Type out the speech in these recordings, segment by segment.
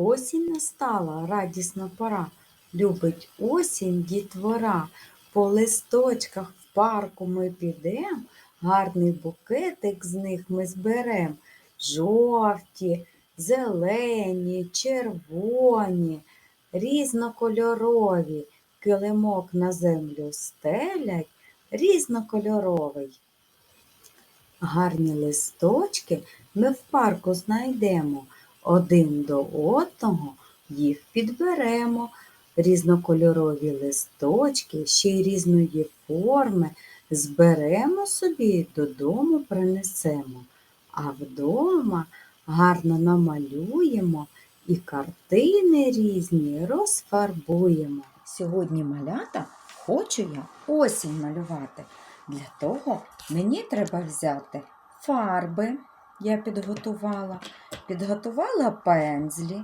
Осінь настала, радісна пора. Любить осінь дітвора. По листочках в парку ми підем, гарний букетик з них ми зберем. Жовті, зелені, червоні, різнокольорові. Килимок на землю стелять, різнокольоровий. Гарні листочки ми в парку знайдемо, один до одного їх підберемо. Різнокольорові листочки, ще й різної форми, зберемо собі додому принесемо, а вдома гарно намалюємо і картини різні розфарбуємо. Сьогодні малята хочу я осінь малювати. Для того мені треба взяти фарби, я підготувала, підготувала пензлі,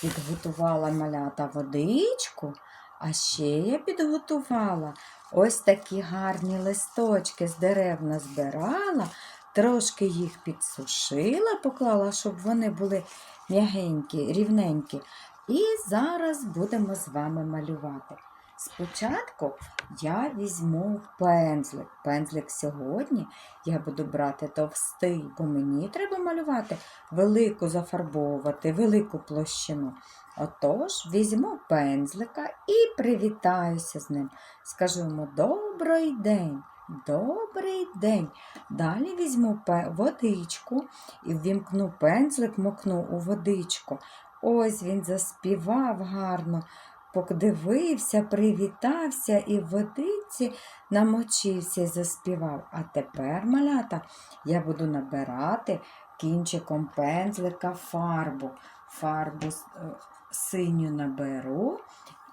підготувала малята водичку, а ще я підготувала ось такі гарні листочки з дерев назбирала, трошки їх підсушила, поклала, щоб вони були м'ягенькі, рівненькі. І зараз будемо з вами малювати. Спочатку я візьму пензлик. Пензлик сьогодні я буду брати товстий, бо мені треба малювати велику зафарбовувати, велику площину. Отож, візьму пензлика і привітаюся з ним. Скажу йому добрий день. Добрий день. Далі візьму водичку і ввімкну пензлик, мокну у водичку. Ось він заспівав гарно, подивився, привітався і в водиці намочився і заспівав. А тепер, малята, я буду набирати кінчиком пензлика фарбу. Фарбу е, синю наберу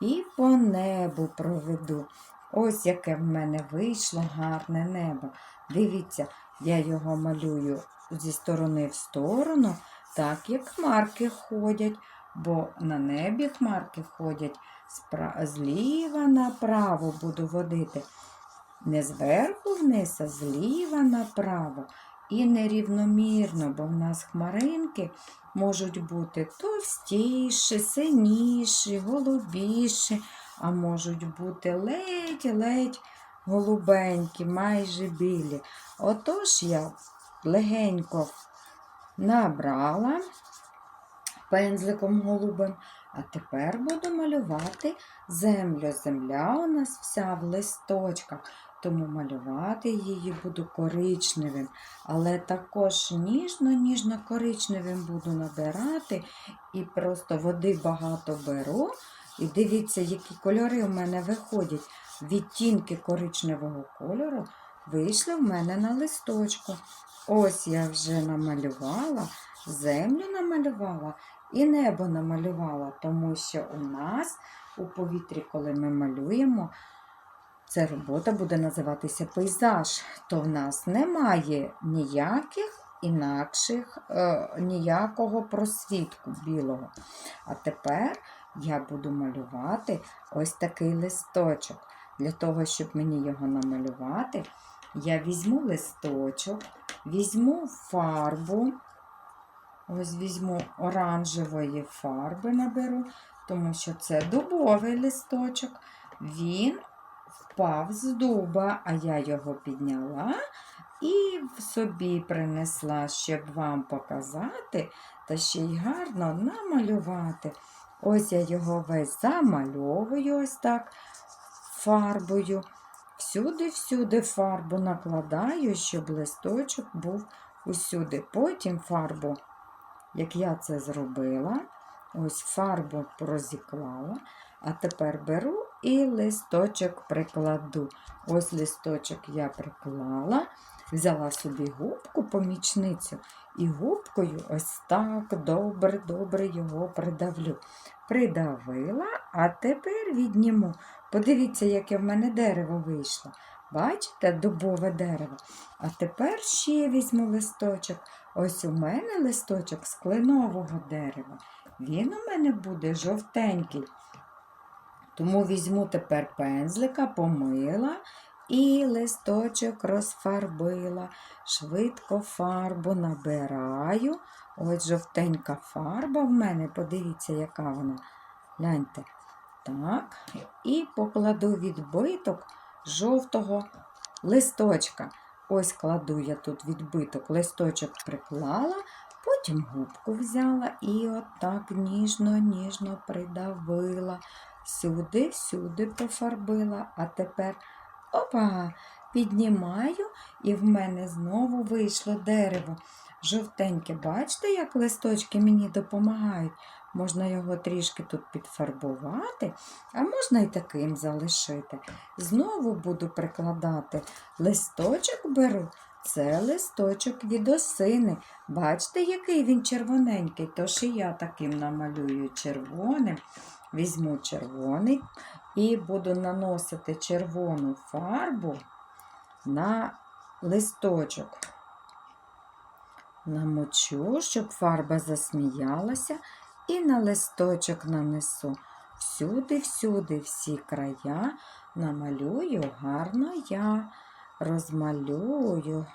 і по небу проведу. Ось яке в мене вийшло гарне небо. Дивіться, я його малюю зі сторони в сторону, так як хмарки ходять, бо на небі хмарки ходять зліва направо буду водити. Не зверху вниз, а зліва направо. І нерівномірно, бо в нас хмаринки можуть бути товстіші, синіші, голубіші, а можуть бути ледь-ледь голубенькі, майже білі. Отож я легенько набрала пензликом голубим, а тепер буду малювати землю. Земля у нас вся в листочках, тому малювати її буду коричневим, але також ніжно-ніжно коричневим буду набирати і просто води багато беру. І дивіться, які кольори у мене виходять. Відтінки коричневого кольору вийшли в мене на листочку. Ось я вже намалювала, землю намалювала і небо намалювала, тому що у нас у повітрі, коли ми малюємо, ця робота буде називатися пейзаж, то в нас немає ніяких інакших, е, ніякого просвітку білого. А тепер я буду малювати ось такий листочок. Для того, щоб мені його намалювати, я візьму листочок, візьму фарбу, ось візьму оранжевої фарби наберу, тому що це дубовий листочок. Він впав з дуба, а я його підняла і собі принесла, щоб вам показати та ще й гарно намалювати. Ось я його весь замальовую ось так фарбою. Всюди-всюди фарбу накладаю, щоб листочок був усюди. Потім фарбу, як я це зробила, ось фарбу прозіклала, а тепер беру і листочок прикладу. Ось листочок я приклала, взяла собі губку помічницю і губкою ось так добре-добре його придавлю. Придавила, а тепер відніму. Подивіться, яке в мене дерево вийшло. Бачите, дубове дерево. А тепер ще візьму листочок. Ось у мене листочок з кленового дерева. Він у мене буде жовтенький. Тому візьму тепер пензлика, помила і листочок розфарбила. Швидко фарбу набираю, Ось жовтенька фарба в мене, подивіться, яка вона. Гляньте. Так, і покладу відбиток жовтого листочка. Ось кладу я тут відбиток, листочок приклала, потім губку взяла і отак ніжно-ніжно придавила. Сюди, всюди пофарбила, а тепер опа, піднімаю, і в мене знову вийшло дерево. Жовтеньке, бачите, як листочки мені допомагають. Можна його трішки тут підфарбувати, а можна і таким залишити. Знову буду прикладати листочок беру. Це листочок від осини. Бачите, який він червоненький, тож і я таким намалюю червоним. Візьму червоний і буду наносити червону фарбу на листочок. Намочу, щоб фарба засміялася, і на листочок нанесу. Всюди-всюди, всі края намалюю гарно я розмалюю.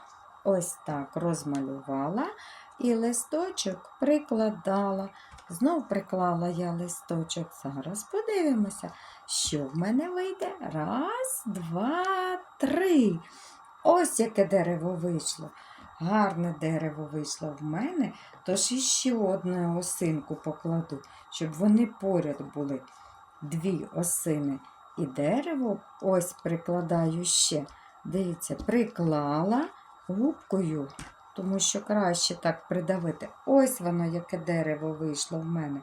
Ось так розмалювала і листочок прикладала. Знов приклала я листочок. Зараз подивимося, що в мене вийде. Раз, два, три. Ось яке дерево вийшло. Гарне дерево вийшло в мене, тож іще одну осинку покладу, щоб вони поряд були. Дві осини. І дерево ось прикладаю ще. Дивіться, приклала губкою, тому що краще так придавити. Ось воно, яке дерево вийшло в мене.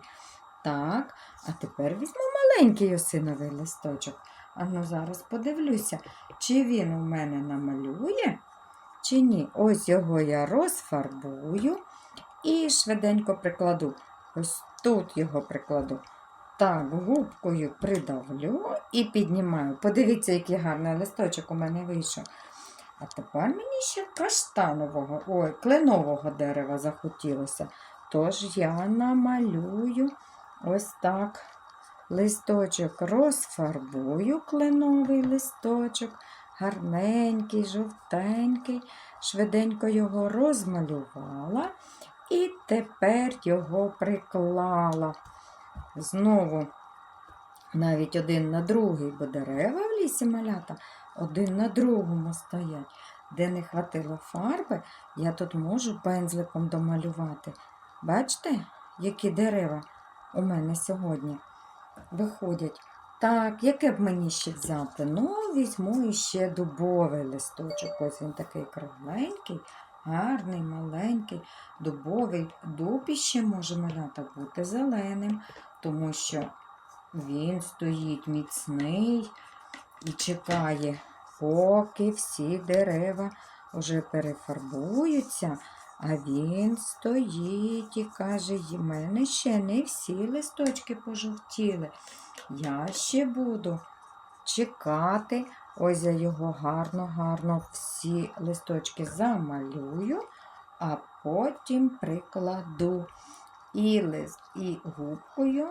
Так, а тепер візьму маленький осиновий листочок. А ну зараз подивлюся, чи він у мене намалює, чи ні. Ось його я розфарбую і швиденько прикладу. Ось тут його прикладу. Так, губкою придавлю і піднімаю. Подивіться, який гарний листочок у мене вийшов. А тепер мені ще каштанового, ой, кленового дерева захотілося. Тож я намалюю ось так. Листочок розфарбую кленовий листочок, гарненький, жовтенький, швиденько його розмалювала і тепер його приклала. Знову навіть один на другий, бо дерева в лісі малята один на другому стоять. Де не хватило фарби, я тут можу пензликом домалювати. Бачите, які дерева у мене сьогодні виходять. Так, яке б мені ще взяти? Ну, візьму іще дубовий листочок. Ось він такий кругленький, гарний, маленький, дубовий. Дуб іще може малята бути зеленим, тому що він стоїть міцний і чекає, поки всі дерева вже перефарбуються. А він стоїть і каже, «Й мене ще не всі листочки пожовтіли. Я ще буду чекати. Ось я його гарно-гарно всі листочки замалюю, а потім прикладу і, лист, і губкою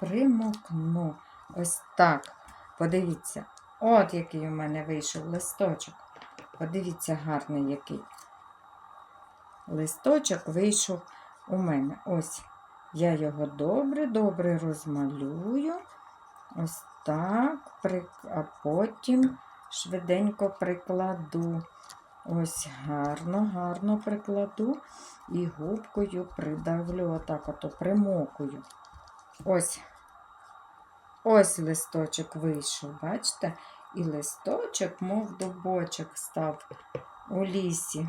примокну. Ось так. Подивіться, от який у мене вийшов листочок. Подивіться, гарний який листочок вийшов у мене. Ось я його добре-добре розмалюю. Ось так, а потім швиденько прикладу. Ось гарно, гарно прикладу і губкою придавлю, отак ото примокую. Ось ось листочок вийшов, бачите? І листочок, мов дубочок, став у лісі.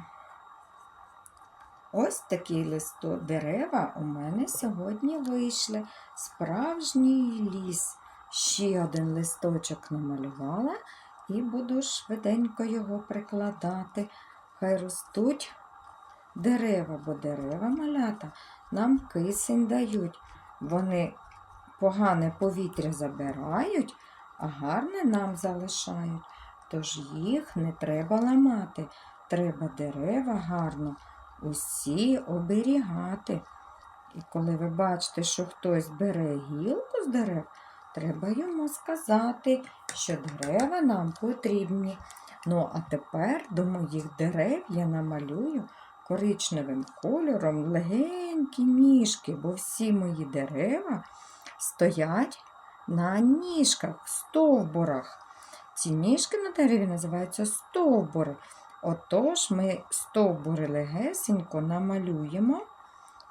Ось такі листо дерева у мене сьогодні вийшли. Справжній ліс. Ще один листочок намалювала і буду швиденько його прикладати. Хай ростуть дерева, бо дерева малята нам кисень дають. Вони погане повітря забирають, а гарне нам залишають. Тож їх не треба ламати. Треба дерева гарно усі оберігати. І коли ви бачите, що хтось бере гілку з дерев, треба йому сказати, що дерева нам потрібні. Ну, а тепер до моїх дерев я намалюю коричневим кольором легенькі ніжки, бо всі мої дерева стоять на ніжках, стовбурах. Ці ніжки на дереві називаються стовбури. Отож ми стовбури легесенько намалюємо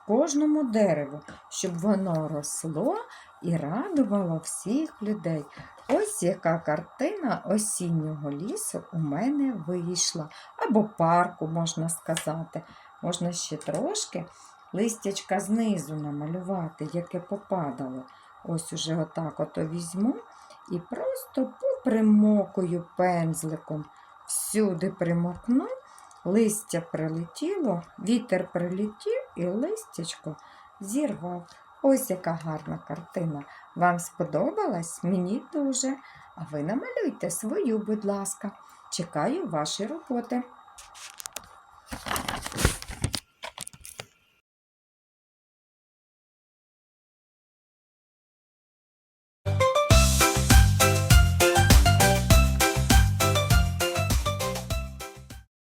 кожному дереву, щоб воно росло і радувало всіх людей. Ось яка картина осіннього лісу у мене вийшла. Або парку, можна сказати. Можна ще трошки листячка знизу намалювати, яке попадало. Ось уже отак ото візьму і просто попримокую пензликом. Всюди примокну, листя прилетіло, вітер прилетів і листячко зірвав. Ось яка гарна картина. Вам сподобалась? Мені дуже. А ви намалюйте свою, будь ласка. Чекаю ваші роботи.